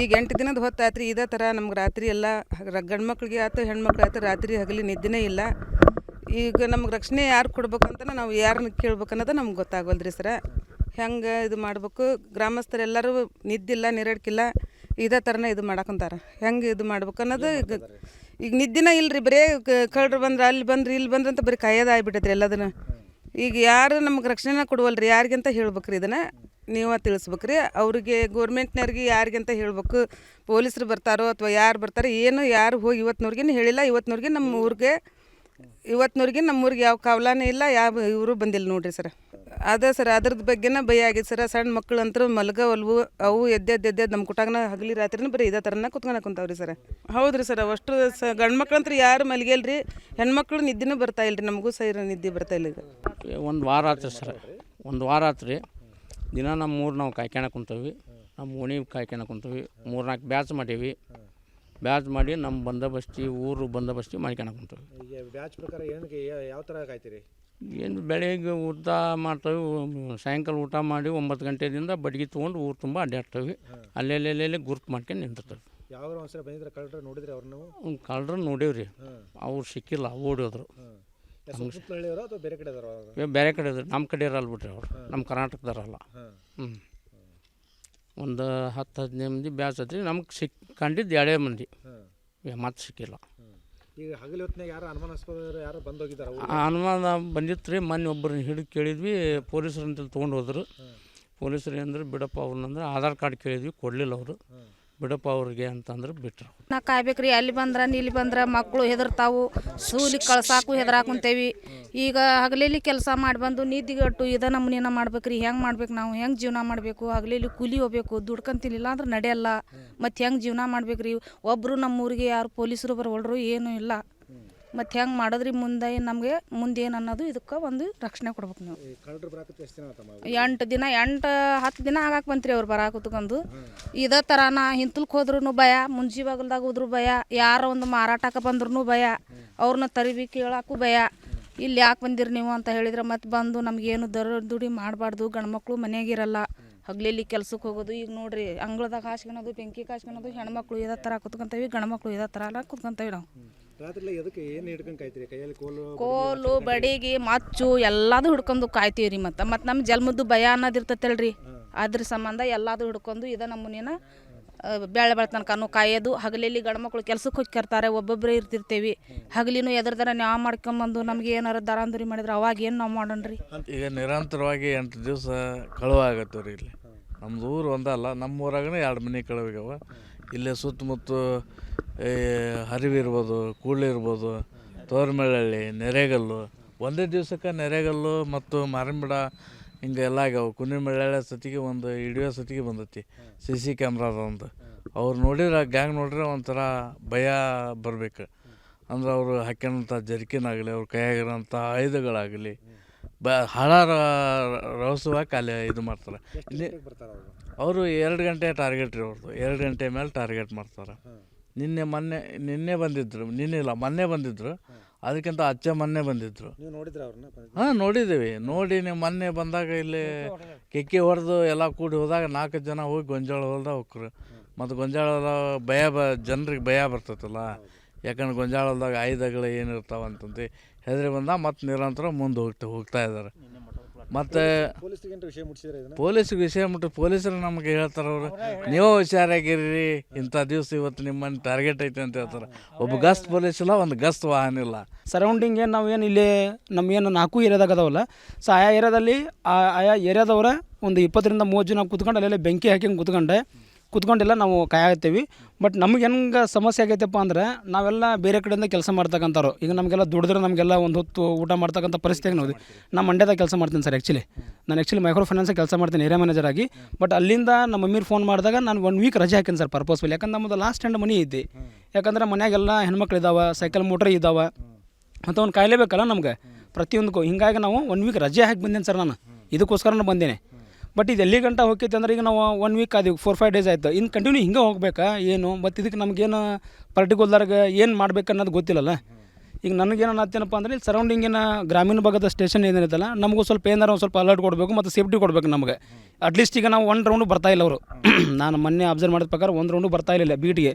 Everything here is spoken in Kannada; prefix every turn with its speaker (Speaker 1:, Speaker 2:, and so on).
Speaker 1: ಈಗ ಎಂಟು ದಿನದ ಹೊತ್ತಾಯ್ತು ರೀ ಇದೇ ಥರ ನಮ್ಗೆ ರಾತ್ರಿ ಎಲ್ಲ ಗಂಡು ಮಕ್ಳಿಗೆ ಆಯ್ತು ಹೆಣ್ಮಕ್ಳು ಆಯ್ತು ರಾತ್ರಿ ಹಗಲಿ ನಿದ್ದೆನೇ ಇಲ್ಲ. ಈಗ ನಮ್ಗೆ ರಕ್ಷಣೆ ಯಾರು ಕೊಡ್ಬೇಕಂತ ನಾವು ಯಾರನ್ನ ಕೇಳ್ಬೇಕು ಅನ್ನೋದು ನಮ್ಗೆ ಗೊತ್ತಾಗಲ್ದ್ರಿ ರೀ ಸರ. ಹೆಂಗೆ ಇದು ಮಾಡ್ಬೇಕು? ಗ್ರಾಮಸ್ಥರೆಲ್ಲರೂ ನಿದ್ದಿಲ್ಲ ನಿರಡ್ಕಿಲ್ಲ ಇದೇ ಥರನೇ ಇದು ಮಾಡಕ್ಕಂತಾರೆ ಹೆಂಗೆ ಇದು ಮಾಡ್ಬೇಕು ಅನ್ನೋದು ಈಗ ಈಗ ನಿದ್ದಿನ ಇಲ್ರಿ ಬರೀ ಕಳ್ಳರು ಬಂದ್ರೆ ಅಲ್ಲಿ ಬಂದ್ರೆ ಇಲ್ಲಿ ಬಂದ್ರೆ ಅಂತ ಬರೀ ಕಾಯೋದಾಗ್ಬಿಟ್ಟೈತ್ರಿ ಎಲ್ಲದನ್ನು. ಈಗ ಯಾರು ನಮ್ಗೆ ರಕ್ಷಣೆ ಕೊಡುವಲ್ರಿ ಯಾರಿಗಂತ ಹೇಳ್ಬೇಕ್ರಿ ಇದನ್ನು. ನೀವು ತಿಳಿಸ್ಬೇಕ್ರಿ. ಅವ್ರಿಗೆ ಗೋರ್ಮೆಂಟ್ನವ್ರಿಗೆ ಯಾರಿಗಂತ ಹೇಳ್ಬೇಕು? ಪೊಲೀಸರು ಬರ್ತಾರೋ ಅಥವಾ ಯಾರು ಬರ್ತಾರೋ ಏನು ಯಾರು ಹೋಗಿ ಇವತ್ತಿನವ್ರಿಗೇನು ಹೇಳಿಲ್ಲ. ಇವತ್ತಿನವ್ರಿಗೆ ನಮ್ಮ ಊರಿಗೆ ಇವತ್ತಿನವ್ರಿಗೆ ನಮ್ಮ ಊರಿಗೆ ಯಾವ ಕಾವಲಾನೇ ಇಲ್ಲ ಯಾವ ಇವರು ಬಂದಿಲ್ಲ ನೋಡ್ರಿ ಸರ್. ಅದೇ ಸರ್ ಅದ್ರದ್ದು ಬಗ್ಗೆನ ಭಯ ಆಗಿದೆ ಸರ್. ಸಣ್ಣ ಮಕ್ಕಳು ಅಂತೂ ಮಲ್ಗವಲ್ವು ಅವು ಎದ್ದೆದ್ದು ಎದ್ದೆದ್ದು ನಮ್ಮ ಕುಟಾಗನ ಹಗಲಿ ರಾತ್ರಿನೂ ಬರೀ ಇದೇ ಥರನ ಕುತ್ಕೊಂಡು ಕುಂತಾವ್ರಿ ಸರ್. ಹೌದ್ರಿ ಸರ್ ಅಷ್ಟು ಸ ಗಂಡು ಮಕ್ಳು ಅಂತ ಯಾರು ಹೆಣ್ಣು ಹೆಣ್ಮಕ್ಳು ನಿದ್ದೆನೂ ಬರ್ತಾ ಇಲ್ರಿ ನಮಗೂ ಸೈರ ನಿದ್ದೆ ಬರ್ತಾ ಇಲ್ಲ ಈಗ.
Speaker 2: ಒಂದು ವಾರ ಆತ್ರಿ ಸರ್ ಒಂದು ವಾರ ಆತ್ರಿ. ದಿನ ನಮ್ಮ ಊರು ನಾವು ಕಾಯ್ಕೊಳಕ್ಕೆ ಕುಂತೀವಿ. ನಮ್ಮ ಓಣಿ ಕಾಯ್ಕೊಳಕ್ ಕುಂತೀವಿ. ಮೂರು ನಾಲ್ಕು ಬ್ಯಾಚ್ ಮಾಡೀವಿ. ಬ್ಯಾಚ್ ಮಾಡಿ ನಮ್ಮ ಬಂದೋಬಸ್ತಿ ಊರು ಬಂದೋಬಸ್ತಿ ಮಾಡ್ಕೊಳಕ್ಕೆ ಕುಂತೀವಿ.
Speaker 3: ಈಗ ಬ್ಯಾಚ್ ಪ್ರಕಾರ ಏನಕ್ಕೆ ಯಾವ ಥರ ಕಾಯ್ತೀರಿ?
Speaker 2: ಏನು ಬೆಳಗ್ಗೆ ಊಟ ಮಾಡ್ತೇವೆ. ಸಾಯಂಕಾಲ ಊಟ ಮಾಡಿ ಒಂಬತ್ತು ಗಂಟೆದಿಂದ ಬಡ್ಗೆ ತೊಗೊಂಡು ಊರು ತುಂಬ ಅಡ್ಡಾಡ್ತೇವೆ ಅಲ್ಲೆಲ್ಲೆಲ್ಲೆಲ್ಲಿ ಗುರುತು ಮಾಡ್ಕೊಂಡು ನಿಂತಿರ್ತೇವೆ.
Speaker 3: ಯಾವಾಗ ಒಂದ್ಸಲ ಬಂದಿದ್ರೆ ಕಳ್ಳರು ನೋಡಿದ್ರಿ ಅವ್ರನ್ನ
Speaker 2: ಕಳ್ಳರು ನೋಡೀವ್ರಿ. ಅವ್ರು ಸಿಕ್ಕಿಲ್ಲ ಓಡೋದ್ರು.
Speaker 3: ಅಥವಾ ಬೇರೆ ಕಡೆ ಅದಾರ
Speaker 2: ಬೇರೆ ಕಡೆ ಇದ್ರು. ನಮ್ಮ ಕಡೆ ಇರಲ್ಲ ಬಿಟ್ರಿ ಅವ್ರು. ನಮ್ಮ
Speaker 3: ಕರ್ನಾಟಕದವ್ರಲ್ಲ.
Speaker 2: ಹ್ಞೂ ಒಂದು ಹತ್ತು ಹದಿನೈದು ಮಂದಿ ಬ್ಯಾಚ್ ಐತಿ ನಮ್ಗೆ ಸಿಕ್ ಕಂಡಿದ್ದು ಎರಡೇ ಮಂದಿ. ಮತ್ತೆ ಸಿಕ್ಕಿಲ್ಲ.
Speaker 3: ಈಗ ಹಗಲು ಹೊತ್ತಿನಾಗ ಯಾರು ಅನುಮಾನಾಸ್ಪದ ಯಾರು
Speaker 2: ಬಂದೋಗಿದ್ದಾರೆ ಅನುಮಾನ ಬಂದಿತ್ತು ರೀ. ಮೊನ್ನೆ ಒಬ್ಬರನ್ನ ಹಿಡಿದು ಕೇಳಿದ್ವಿ. ಪೊಲೀಸರು ಅಂತೇಳಿ ತೊಗೊಂಡು ಹೋದ್ರು. ಪೊಲೀಸರು ಏನಂದ್ರೆ ಬಿಡಪ್ಪ ಅವ್ರನ್ನಂದ್ರೆ ಆಧಾರ್ ಕಾರ್ಡ್ ಕೇಳಿದ್ವಿ. ಕೊಡಲಿಲ್ಲ ಅವರು. ಬಿಡಪ್ಪ ಅವ್ರಿಗೆ ಅಂತಂದ್ರೆ ಬಿಟ್ರು.
Speaker 4: ನಾ ಕಾಯ್ಬೇಕ್ರಿ, ಅಲ್ಲಿ ಬಂದ್ರ ಇಲ್ಲಿ ಬಂದ್ರ ಮಕ್ಕಳು ಹೆದರ್ತಾವು, ಸೂಲಿ ಕಳ್ಸಾಕು ಹೆದರಾಕುಂತೇವಿ. ಈಗ ಹಗಲೇಲಿ ಕೆಲಸ ಮಾಡಿ ಬಂದು ನಿದ್ದಿಗಟ್ಟು ಇದ ನಮ್ಮನೇನ ಮಾಡ್ಬೇಕ್ರಿ, ಹೆಂಗೆ ಮಾಡ್ಬೇಕು ನಾವು, ಹೆಂಗೆ ಜೀವನ ಮಾಡಬೇಕು, ಹಗಲೇಲಿ ಕೂಲಿ ಹೋಗ್ಬೇಕು, ದುಡ್ಕಂತಿಲ್ಲ ಅಂದ್ರೆ ನಡೆಯಲ್ಲ. ಮತ್ತು ಹೆಂಗೆ ಜೀವನ ಮಾಡ್ಬೇಕ್ರಿ ಒಬ್ಬರು ನಮ್ಮೂರಿಗೆ ಯಾರು ಪೊಲೀಸರು ಬರೋಲ್ರು ಏನೂ ಇಲ್ಲ. ಮತ್ತು ಹೆಂಗೆ ಮಾಡಿದ್ರಿ ಮುಂದೆ ನಮಗೆ ಮುಂದೆ ಏನು ಅನ್ನೋದು ಇದಕ್ಕೆ ಒಂದು ರಕ್ಷಣೆ ಕೊಡ್ಬೇಕು ನೀವು. ಎಂಟು ದಿನ ಎಂಟು ಹತ್ತು ದಿನ ಆಗಾಕ ಬಂತ್ರಿ ಅವ್ರು ಬರಾಕ ಕುತ್ಕೊಂಡು ಇದೇ ಥರನ ಹಿಂತಲ್ಕ್ ಹೋದ್ರೂ ಭಯ ಮುಂಜಿ ಬಾಗಲ್ದಾಗ ಹೋದ್ರು ಭಯ ಯಾರೋ ಒಂದು ಮಾರಾಟಕ್ಕೆ ಬಂದ್ರೂ ಭಯ ಅವ್ರನ್ನ ತರಿಬಿ ಕೇಳಾಕು ಭಯ. ಇಲ್ಲಿ ಯಾಕೆ ಬಂದಿರಿ ನೀವು ಅಂತ ಹೇಳಿದ್ರೆ ಮತ್ತೆ ಬಂದು ನಮಗೇನು ದರ ದುಡಿ ಮಾಡಬಾರ್ದು ಗಂಡ್ಮಕ್ಳು ಮನೆಯಾಗಿರಲ್ಲ ಹಗ್ಲಿಲ್ಲಿ ಕೆಲ್ಸಕ್ಕೆ ಹೋಗೋದು ಈಗ ನೋಡ್ರಿ ಅಂಗಳದಾಗ ಹಾಸ್ಕೊಳೋದು ಬೆಂಕಿ ಕಾಸ್ಕೊಳೋದು ಹೆಣ್ಮಕ್ಳು ಇದೇ ಥರ ಕುತ್ಕೊಂತೀವಿ ಗಂಡ್ಮಕ್ಳು ಇದೇ ಥರ ಎಲ್ಲ ಕುತ್ಕೊಂತೀವಿ ನಾವು.
Speaker 3: ರಾತ್ರಿ ಎದಕ್ಕೆ ಏನು ಹಿಡ್ಕೊಂಡು ಕಾಯ್ತೀರಿ? ಕೈಯಲ್ಲಿ ಕೋಲು
Speaker 4: ಕೋಲು ಬಡಿಗೆ ಮಚ್ಚು ಎಲ್ಲಾದೂ ಹಿಡ್ಕೊಂಡು ಕಾಯ್ತೀವಿ ರೀ ಮತ್ತು. ಮತ್ತು ನಮ್ಮ ಜನ್ಮದ್ದು ಭಯ ಅನ್ನೋದು ಇರ್ತೈತಲ್ರಿ. ಅದ್ರ ಸಂಬಂಧ ಎಲ್ಲದು ಹಿಡ್ಕೊಂಡು ಇದ ನಮ್ಮನೇನ ಬೇಳೆ ತನಕನೂ ಕಾಯೋದು. ಹಗಲೆಲ್ಲಿ ಗಂಡ್ಮಕ್ಳು ಕೆಲ್ಸಕ್ಕೆ ಹೋಗ್ತಿರ್ತಾರೆ ಒಬ್ಬೊಬ್ಬರೇ ಇರ್ತಿರ್ತೀವಿ. ಹಗಲಿನೂ ಎದ್ರದಾರ ನಾವು ಮಾಡ್ಕೊಂಬಂದು ನಮ್ಗೆ ಏನಾರ ದರಾಂದರಿ ಮಾಡಿದ್ರೆ ಅವಾಗ ಏನು ನಾವು ಮಾಡೋಣ್ರಿ?
Speaker 5: ಈಗ ನಿರಂತರವಾಗಿ ಎಂಟು ದಿವಸ ಕಳುವ ಆಗತ್ತವ ರೀ ಇಲ್ಲಿ. ನಮ್ದು ಊರು ಒಂದಲ್ಲ ನಮ್ಮ ಊರಾಗನೇ ಎರಡು ಮನೆ ಕಳುವಿಗವ. ಇಲ್ಲೇ ಸುತ್ತಮುತ್ತ ಈ ಹರಿವಿ ಇರ್ಬೋದು ಕೂಡ್ಲು ಇರ್ಬೋದು ತೋರ್ಮೆಳಹಳ್ಳಿ ನೆರೆಗಲ್ಲು. ಒಂದೇ ದಿವ್ಸಕ್ಕೆ ನೆರೆಗಲ್ಲು ಮತ್ತು ಮಾರಂಬಿಡ ಹಿಂಗೆ ಎಲ್ಲ ಕುನಿ ಕುನಿಮೆಳ್ಳೆ ಸತಿಗೆ ಒಂದು ಇಡಿಯೋ ಸತಿಗೆ ಬಂದೈತಿ ಸಿ ಸಿ ಕ್ಯಾಮ್ರಾದ ಒಂದು. ಅವ್ರು ನೋಡಿದ್ರೆ ಗ್ಯಾಂಗ್ ನೋಡಿದ್ರೆ ಒಂಥರ ಭಯ ಬರಬೇಕು. ಅಂದ್ರೆ ಅವರು ಹಾಕ್ಯಂಥ ಜರ್ಕಿನಾಗಲಿ ಅವ್ರ ಕೈಯಾಗಿರೋಂಥ ಆಯುಧಗಳಾಗಲಿ ಬ ಹಳ ರಹಸ್ಯವಾಗಿ ಅಲ್ಲಿ ಇದು ಮಾಡ್ತಾರೆ. ಇಲ್ಲಿ
Speaker 3: ಅವರು?
Speaker 5: ಎರಡು ಗಂಟೆ ಟಾರ್ಗೆಟ್ ರೀ ಅವ್ರದ್ದು ಎರಡು ಗಂಟೆ ಮೇಲೆ ಟಾರ್ಗೆಟ್ ಮಾಡ್ತಾರೆ. ನಿನ್ನೆ ಮೊನ್ನೆ ನಿನ್ನೆ ಬಂದಿದ್ರು ನಿನ್ನೆ ಇಲ್ಲ ಮೊನ್ನೆ ಬಂದಿದ್ರು. ಅದಕ್ಕಿಂತ ಅಚ್ಚ ಮೊನ್ನೆ ಬಂದಿದ್ರು.
Speaker 3: ನೀವು ನೋಡಿದ್ರೆ ಅವ್ರನ್ನ?
Speaker 5: ಹಾಂ ನೋಡಿದ್ದೀವಿ. ನೋಡಿ ನೀವು ಮೊನ್ನೆ ಬಂದಾಗ ಇಲ್ಲಿ ಕೆಕ್ಕಿ ಹೊಡೆದು. ಎಲ್ಲ ಕೂಡಿ ಹೋದಾಗ ನಾಲ್ಕು ಜನ ಹೋಗಿ ಗೊಂಜಾಳ ಹೊಲ್ದಾಗ ಹೋಗ್ರು ಮತ್ತು ಗೊಂಜಾಳ ಭಯ ಬ ಜನರಿಗೆ ಭಯ ಬರ್ತೈತಲ್ಲ. ಯಾಕಂದ್ರೆ ಗೊಂಜಾಳ ಹೊಲ್ದಾಗ ಆಯುಧಗಳು ಏನಿರ್ತಾವಂತಂದು ಹೆದರಿ ಬಂದಾಗ ಮತ್ತು ನಿರಂತರ ಮುಂದೆ ಹೋಗ್ತಾ ಹೋಗ್ತಾ ಇದ್ದಾರೆ ಮತ್ತು
Speaker 3: ಪೊಲೀಸ್ ವಿಷಯ
Speaker 5: ಪೊಲೀಸ್ಗೆ ಮುಟ್ಟು ಪೊಲೀಸರು ನಮಗೆ ಹೇಳ್ತಾರೆ ಅವರು ನೀವು ಹುಷಾರಾಗಿರ್ರಿ ಇಂಥ ದಿವಸ ಇವತ್ತು ನಿಮ್ಮನ್ನು ಟಾರ್ಗೆಟ್ ಐತೆ ಅಂತ ಹೇಳ್ತಾರೆ. ಒಬ್ಬ ಗಸ್ತ್ ಪೊಲೀಸ್ ಇಲ್ಲ ಒಂದು ಗಸ್ತ್ ವಾಹನ ಇಲ್ಲ.
Speaker 6: ಸರೌಂಡಿಂಗ್ ಏನು ನಾವು ಏನು ಇಲ್ಲಿ ನಮ್ಮ ಏನು ನಾಲ್ಕು ಏರಿಯಾದಾಗ ಅದಾವಲ್ಲ ಸೊ ಆಯಾ ಏರಿಯಾದಲ್ಲಿ ಆ ಆಯಾ ಏರಿಯಾದವರ ಒಂದು ಇಪ್ಪತ್ತರಿಂದ ಮೂವತ್ತು ಜನ ಕುತ್ಕೊಂಡು ಅಲ್ಲೆಲ್ಲ ಬೆಂಕಿ ಹಾಕಿ ಕುತ್ಕೊಂಡೆ. ಕುತ್ಕೊಂಡೆಲ್ಲ, ನಾವು ಕಾಯತ್ತೀವಿ ಬಟ್ ನಮ್ಗೆ ಹೆಂಗೆ ಸಮಸ್ಯೆ ಆಗೈತಪ್ಪ ಅಂದ್ರೆ, ನಾವೆಲ್ಲ ಬೇರೆ ಕಡೆಯಿಂದ ಕೆಲಸ ಮಾಡ್ತಕ್ಕಂಥವ್ರು. ಈಗ ನಮಗೆಲ್ಲ ದುಡಿದ್ರೆ ನಮಗೆಲ್ಲ ಒಂದು ಹೊತ್ತು ಊಟ ಮಾಡ್ತಕ್ಕಂಥ ಪರಿಸ್ಥಿತಿಗೆ ನೋಡಿ ನಾನು ಮಂಡ್ಯದಾಗ ಕೆಲಸ ಮಾಡ್ತೀನಿ ಸರ್ ಆ್ಯಕ್ಚುಲಿ ನಾನು ಆ್ಯಕ್ಚುಲಿ ಮೈಕ್ರೋ ಫೈನಾನ್ಸ್ ಕೆಲಸ ಮಾಡ್ತೀನಿ ಏರಿಯಾ ಮ್ಯಾನೇಜರ್ ಆಗಿ. ಬಟ್ ಅಲ್ಲಿಂದ ನಮ್ಮ ಮಮ್ಮಿ ಫೋನ್ ಮಾಡಿದಾಗ ನಾನು ಒನ್ ವೀಕ್ ರಜೆ ಹಾಕಿನಿ ಸರ್ ಪರ್ಪಸ್ಫುಲ್ ಯಾಕಂದ್ರೆ ನಮ್ಮದು ಲಾಸ್ಟ್ ಹ್ಯಾಂಡ್ ಮನಿ ಐತಿ. ಯಾಕಂದ್ರೆ ಮನ್ಯಾಗೆಲ್ಲ ಹೆಣ್ಮಕ್ಳು ಇದಾವೆ ಸೈಕಲ್ ಮೋಟ್ರ್ ಇದ್ದಾವೆ ಮತ್ತು ಅವ್ನು ಕಾಯಲೇಬೇಕಲ್ಲ ನಮ್ಗೆ. ಪ್ರತಿಯೊಂದಕ್ಕೂ. ಹಿಂಗಾಗಿ ನಾವು ಒನ್ ವೀಕ್ ರಜೆ ಹಾಕಿ ಬಂದೇನೆ ಸರ್ ನಾನು. ಇದಕ್ಕೋಸ್ಕರ ಬಂದೇನೆ. ಬಟ್ ಇದು ಎಲ್ಲಿ ಗಂಟ ಹೋಗ್ತೈತೆ ಅಂದ್ರೆ ಈಗ ನಾವು ಒನ್ ವೀಕ್ ಆದೀವಿ ಫೋರ್ ಫೈವ್ ಡೇಸ್ ಆಯ್ತು. ಇನ್ನು ಕಂಟಿನ್ಯೂ ಹಿಂಗೆ ಹೋಗ್ಬೇಕಾ? ಏನು? ಮತ್ತು ಇದಕ್ಕೆ ನಮಗೇನು ಪರ್ಟಿಕ್ಯುಲರ್ಗೆ ಏನು ಮಾಡ್ಬೇಕು ಅನ್ನೋದು ಗೊತ್ತಿಲ್ಲಲ್ಲ. ಈಗ ನನಗೇನು ಅಂದರೆ ಇಲ್ಲಿ ಸರೌಂಡಿಂಗಿನ ಗ್ರಾಮೀಣ ಭಾಗದ ಸ್ಟೇಷನ್ ಏನಿರುತ್ತಲ್ಲ ನಮಗೂ ಸ್ವಲ್ಪ ಏನಾರು ಒಂದು ಸ್ವಲ್ಪ ಅಲರ್ಟ್ ಕೊಡಬೇಕು ಮತ್ತು ಸೇಫ್ಟಿ ಕೊಡಬೇಕು ನಮಗೆ. ಅಟ್ಲೀಸ್ಟ್ ಈಗ ನಾವು ಒನ್ ರೌಂಡು ಬರ್ತಾ ಇಲ್ಲ ಅವರು. ನಾನು ಮೊನ್ನೆ ಅಬ್ಸರ್ವ್ ಮಾಡಿದ ಪ್ರಕಾರ ಒಂದು ರೌಂಡು ಬರ್ತಾ ಇಲ್ಲ ಬೀಟಿಗೆ